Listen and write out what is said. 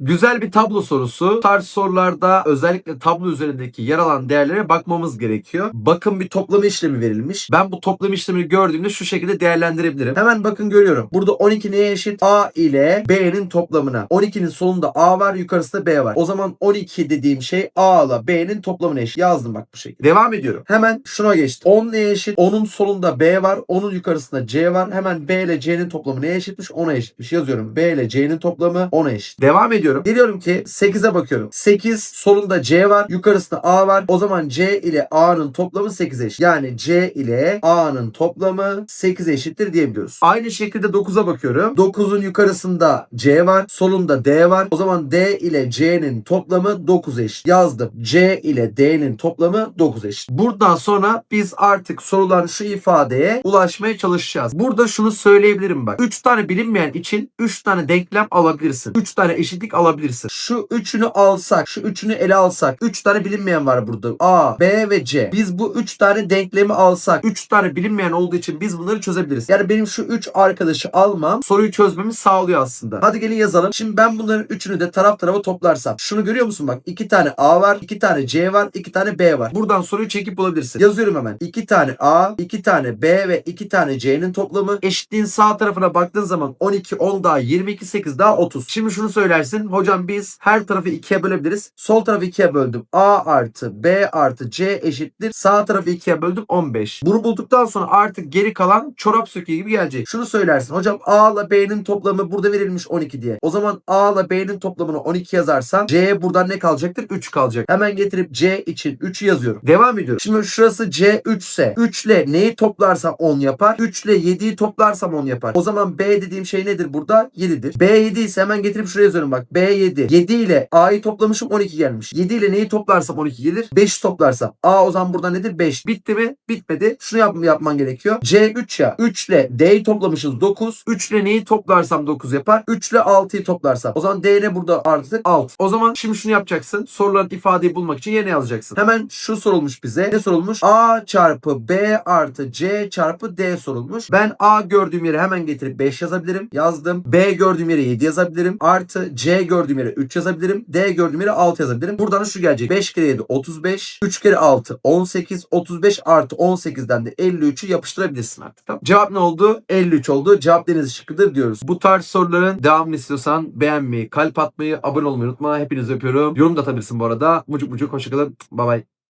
Güzel bir tablo sorusu. Bu tarz sorularda özellikle tablo üzerindeki yer alan değerlere bakmamız gerekiyor. Bakın bir toplama işlemi verilmiş. Ben bu toplama işlemini gördüğümde şu şekilde değerlendirebilirim. Hemen bakın görüyorum. Burada 12 neye eşit? A ile B'nin toplamına. 12'nin sonunda A var, yukarısında B var. O zaman 12 dediğim şey A ile B'nin toplamına eşit. Yazdım bak bu şekilde. Devam ediyorum. Hemen şuna geçtim. 10 neye eşit? 10'un sonunda B var. 10'un yukarısında C var. Hemen B ile C'nin toplamı neye eşitmiş? 10'a eşitmiş. Yazıyorum. B ile C'nin toplamı 10'a eşit. Devam ediyorum. Geliyorum ki 8'e bakıyorum. 8 sonunda C var. Yukarısında A var. O zaman C ile A'nın toplamı 8 eşit. Yani C ile A'nın toplamı 8 eşittir diyebiliyoruz. Aynı şekilde 9'a bakıyorum. 9'un yukarısında C var. Solunda D var. O zaman D ile C'nin toplamı 9 eşit. Yazdım. C ile D'nin toplamı 9 eşit. Buradan sonra biz artık sorulan şu ifadeye ulaşmaya çalışacağız. Burada şunu söyleyebilirim bak. 3 tane bilinmeyen için 3 tane denklem alabilirsin. 3 tane eşitlik alabilirsin. Şu üçünü alsak, şu üçünü ele alsak. 3 tane bilinmeyen var burada. A, B ve C. Biz bu 3 tane denklemi alsak, 3 tane bilinmeyen olduğu için biz bunları çözebiliriz. Yani benim şu 3 arkadaşı almam soruyu çözmemi sağlıyor aslında. Hadi gelin yazalım. Şimdi ben bunların üçünü de taraf tarafa toplarsam. Şunu görüyor musun bak? 2 tane A var, 2 tane C var, 2 tane B var. Buradan soruyu çekip bulabilirsin. Yazıyorum hemen. 2 tane A, 2 tane B ve 2 tane C'nin toplamı. Eşitliğin sağ tarafına baktığın zaman 12, 10 daha 22, 8 daha 30. Şimdi şunu söylersin. Hocam biz her tarafı 2'ye bölebiliriz. Sol tarafı 2'ye böldüm. A artı B artı C eşittir. Sağ tarafı 2'ye böldüm 15. Bunu bulduktan sonra artık geri kalan çorap söküğü gibi gelecek. Şunu söylersin. Hocam A ile B'nin toplamı burada verilmiş 12 diye. O zaman A ile B'nin toplamını 12 yazarsan C'ye buradan ne kalacaktır? 3 kalacak. Hemen getirip C için 3'ü yazıyorum. Devam ediyorum. Şimdi şurası C 3 ise 3 ile neyi toplarsam 10 yapar. 3 ile 7'yi toplarsam 10 yapar. O zaman B dediğim şey nedir burada? 7'dir. B 7 ise hemen getirip şuraya yazıyorum bak. B 7. 7 ile A'yı toplamışım 12 gelmiş. 7 ile neyi toplarsam 12 gelir. 5 toplarsam. A o zaman burada nedir? 5. Bitti mi? Bitmedi. Şunu yap yapman gerekiyor. C 3 ya. 3 ile D'yi toplamışız 9. 3 ile neyi toplarsam 9 yapar. 3 ile 6'yı toplarsam. O zaman D ne burada artık? 6. O zaman şimdi şunu yapacaksın. Soruların ifadeyi bulmak için yerine yazacaksın. Hemen şu sorulmuş bize. Ne sorulmuş? A çarpı B artı C çarpı D sorulmuş. Ben A gördüğüm yere hemen getirip 5 yazabilirim. Yazdım. B gördüğüm yere 7 yazabilirim. Artı C gördüğüm yere 3 yazabilirim. D gördüğüm yere 6 yazabilirim. Buradan da şu gelecek. 5 kere 7 35. 3 kere 6 18. 35 artı 18'den de 53'ü yapıştırabilirsin artık. Tamam. Cevap ne oldu? 53 oldu. Cevap deniz şıkkıdır diyoruz. Bu tarz soruların devamını istiyorsan beğenmeyi, kalp atmayı, abone olmayı unutma. Hepinizi öpüyorum. Yorum da atabilirsin bu arada. Mucuk mucuk hoşçakalın. Bay bay.